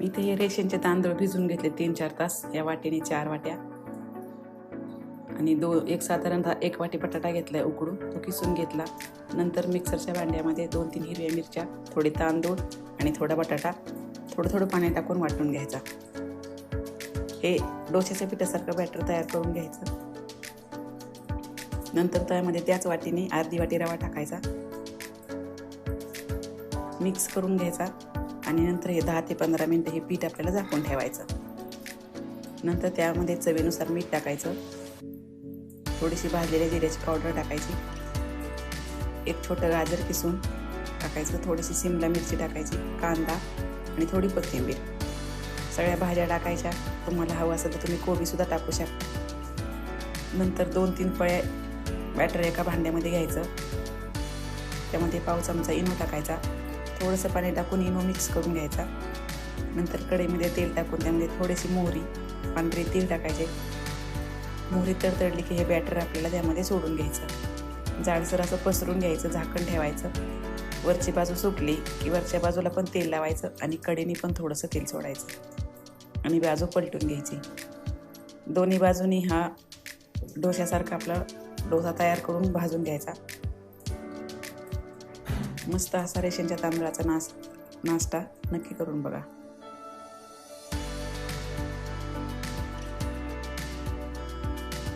इथे हे रेशनचे तांदूळ भिजून घेतले तीन चार तास. या वाटीने चार वाट्या. आणि दो एक साधारणतः एक वाटी बटाटा घेतलाय उकडून. तो किसून घेतला. नंतर मिक्सरच्या भांड्यामध्ये दोन तीन हिरव्या मिरच्या थोडे तांदूळ आणि थोडा बटाटा थोडं थोडं पाणी टाकून वाटून घ्यायचा. हे डोश्याच्या पिठासारखं बॅटर तयार करून घ्यायचं. नंतर त्यामध्ये त्याच वाटीने अर्धी वाटी रवा टाकायचा. मिक्स करून घ्यायचा. आणि नंतर हे दहा ते पंधरा मिनटं हे पीठ आपल्याला झाकून ठेवायचं. नंतर त्यामध्ये चवीनुसार मीठ टाकायचं. थोडीशी भाजलेल्या जिऱ्याची पावडर टाकायची. एक छोटं गाजर किसून टाकायचं. थोडीशी सिमला मिरची टाकायची कांदा आणि थोडी कोथिंबीर. सगळ्या भाज्या टाकायच्या. तुम्हाला हवं असेल तर तुम्ही कोबीसुद्धा टाकू शकता. नंतर दोन तीन पळ्या बॅटर एका भांड्यामध्ये घ्यायचं. त्यामध्ये पाव चमचा इनो टाकायचा. थोडंसं पाणी टाकून इनो मिक्स करून घ्यायचा. नंतर कढईमध्ये तेल टाकून त्यामध्ये थोडीशी मोहरी पांढरे तेल टाकायचे. मोहरी तडतडली की हे बॅटर आपल्याला त्यामध्ये सोडून घ्यायचं. जाडसर असं पसरून घ्यायचं झाकण ठेवायचं. वरची बाजू सुटली की वरच्या बाजूला पण तेल लावायचं आणि कडेने पण थोडंसं तेल सोडायचं. आणि बाजू पलटून घ्यायची. दोन्ही बाजूनी हा डोश्यासारखा आपला डोसा तयार करून भाजून घ्यायचा. मस्त असा रेशनच्या तांदळाचा नास नाश्ता नक्की करून बघा.